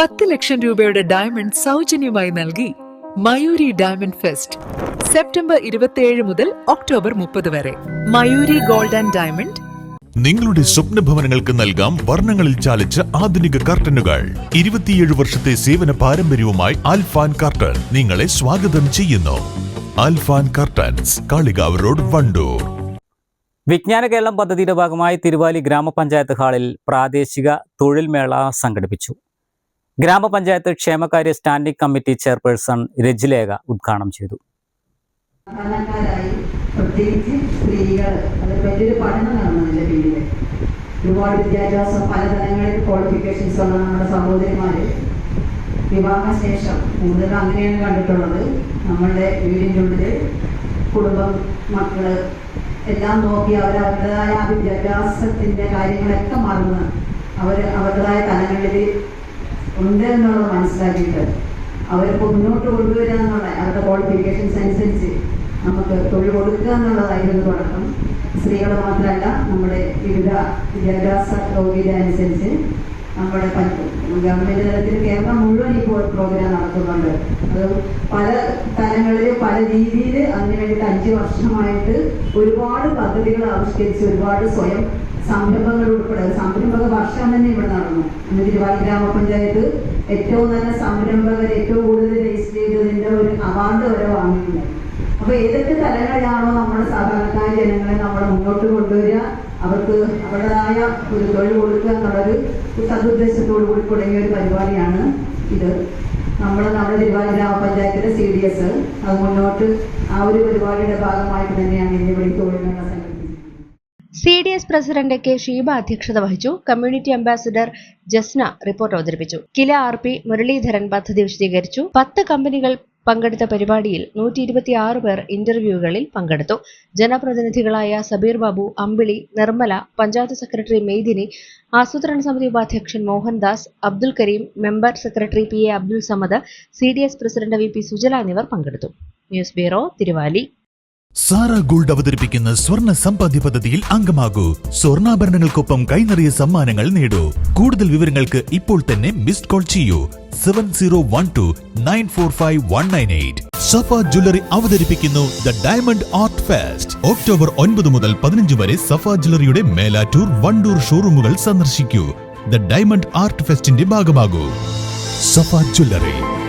പത്ത് ലക്ഷം രൂപയുടെ ഡയമണ്ട് സൗജന്യമായി നൽകി മയൂരി ഡയമണ്ട് ഫെസ്റ്റ് സെപ്റ്റംബർ ഇരുപത്തിയേഴ് മുതൽ ഒക്ടോബർ മുപ്പത് വരെ. മയൂരി ഗോൾഡ് ആൻഡ് ഡയമണ്ട് നിങ്ങളുടെ സ്വപ്ന ഭവനങ്ങൾക്ക് നൽകാം വർണങ്ങളിൽ ചാലിച്ച ആധുനിക കർട്ടനുകൾ ഇരുപത്തിയേഴ് വർഷത്തെ സേവന പാരമ്പര്യവുമായി ആൽഫാൻ കർട്ടൻ നിങ്ങളെ സ്വാഗതം ചെയ്യുന്നു. Alfan curtains Kalikavu road Wandoor. വിജ്ഞാന കേരളം പദ്ധതിയുടെ ഭാഗമായി തിരുവാലി ഗ്രാമപഞ്ചായത്ത് ഹാളിൽ പ്രാദേശിക തൊഴിൽ മേള സംഘടിപ്പിച്ചു. ഗ്രാമപഞ്ചായത്ത് ക്ഷേമകാര്യ സ്റ്റാൻഡിംഗ് കമ്മിറ്റി ചെയർപേഴ്സൺ രജിലേഖ ഉദ്ഘാടനം ചെയ്തു. പ്രത്യേകിച്ച് സ്ത്രീകൾ അത് വലിയൊരു പഠനമാണ് അതിന്റെ പിന്നിൽ ഒരുപാട് വിദ്യാഭ്യാസം പലതരങ്ങളിൽ ക്വാളിഫിക്കേഷൻസ് ഉള്ള നമ്മുടെ സഹോദരിമാര്. വിവാഹശേഷം കൂടുതൽ അങ്ങനെയാണ് കണ്ടിട്ടുള്ളത്. നമ്മളുടെ വീടിന്റെ ഉള്ളിൽ കുടുംബം മക്കൾ എല്ലാം നോക്കി അവർ അവരുടേതായ വിദ്യാഭ്യാസത്തിന്റെ കാര്യങ്ങളൊക്കെ മറന്ന് അവർ അവരുടേതായ തലങ്ങളിൽ ഉണ്ട് എന്നുള്ളത് മനസ്സിലാക്കിയിട്ട് അവർക്ക് മുന്നോട്ട് കൊണ്ടുവരിക എന്നുള്ള അവരുടെ ക്വാളിഫിക്കേഷൻസ് അനുസരിച്ച് നമുക്ക് തൊഴിൽ കൊടുക്കുക എന്നുള്ളതായിരുന്നു തുടക്കം. സ്ത്രീകൾ മാത്രമല്ല നമ്മുടെ വിവിധ വിദ്യാഭ്യാസ യോഗ്യത അനുസരിച്ച് നമ്മുടെ ഗവൺമെന്റ് തലത്തിൽ കേരളം മുഴുവൻ ഇപ്പോൾ പ്രോഗ്രാം നടത്തുന്നുണ്ട്. അത് പല തലങ്ങളിൽ പല രീതിയിൽ അതിനു വേണ്ടിയിട്ട് അഞ്ച് വർഷമായിട്ട് ഒരുപാട് പദ്ധതികൾ ആവിഷ്കരിച്ച് ഒരുപാട് സ്വയം സംരംഭങ്ങൾ ഉൾപ്പെടെ സംരംഭക വർഷം തന്നെ ഇവിടെ ഇന്ന് തിരുവാലി ഗ്രാമപഞ്ചായത്ത് ഏറ്റവും നല്ല സംരംഭകർ ഏറ്റവും കൂടുതൽ രജിസ്റ്റർ ചെയ്തതിന്റെ ഒരു അവാർഡ് വരെ വാങ്ങിയിട്ടുണ്ട്. അപ്പൊ ഏതൊക്കെ തലങ്ങളിലാണോ നമ്മുടെ സാധാരണക്കാരി ജനങ്ങളെ നമ്മൾ മുന്നോട്ട് കൊണ്ടുവരിക അവർക്ക് അവരുടേതായ ഒരു തൊഴിൽ കൊടുക്കുക എന്നുള്ളൊരു സതുദ്ദേശത്തോടു കൂടി തുടങ്ങിയ ഒരു പരിപാടിയാണ് ഇത്. നമ്മൾ നമ്മുടെ തിരുവാതിര ഗ്രാമപഞ്ചായത്തിലെ സി ഡി എസ് അത് മുന്നോട്ട് ആ ഒരു പരിപാടിയുടെ ഭാഗമായിട്ട് തന്നെയാണ് ഇതിനെ മേള സംഘടിപ്പിച്ചത് C D S president K Sheeba അധ്യക്ഷത വഹിച്ചു. കമ്മ്യൂണിറ്റി അംബാസിഡർ ജസ്ന റിപ്പോർട്ട് അവതരിപ്പിച്ചു. കില ആർ പി മുരളീധരൻ പദ്ധതി വിശദീകരിച്ചു. പത്ത് കമ്പനികൾ പങ്കെടുത്ത പരിപാടിയിൽ നൂറ്റി ഇരുപത്തിയാറ് പേർ ഇന്റർവ്യൂകളിൽ പങ്കെടുത്തു. ജനപ്രതിനിധികളായ സബീർ ബാബു അമ്പിളി നിർമ്മല പഞ്ചായത്ത് സെക്രട്ടറി മെയ്ദിനി ആസൂത്രണ സമിതി ഉപാധ്യക്ഷൻ Mohandas Abdul Kareem member secretary P A Abdul Samad C D S president V P Sujala എന്നിവർ പങ്കെടുത്തു. News bureau Thiruvali. Sara gold അവതരിപ്പിക്കുന്ന സ്വർണ സമ്പാദ്യ പദ്ധതിയിൽ അംഗമാകൂ. സ്വർണാഭരണങ്ങൾക്കൊപ്പം കൈനിറിയ സമ്മാനങ്ങൾ നേടൂ. കൂടുതൽ വിവരങ്ങൾക്ക് ഇപ്പോൾ തന്നെ മിസ്ഡ് കോൾ ചെയ്യൂ. Seven zero one two nine four five one nine eight Safa jewellery അവതരിപ്പിക്കുന്നു the diamond art fest. October ഒൻപത് മുതൽ പതിനഞ്ച് വരെ സഫ ജ്വല്ലറിയുടെ മേലാറ്റൂർ വണ്ടൂർ ഷോറൂമുകൾ സന്ദർശിക്കൂ. ദ ഡയമണ്ട് ആർട്ട് ഫെസ്റ്റിന്റെ ഭാഗമാകൂ. സഫ ജ്വല്ലറി.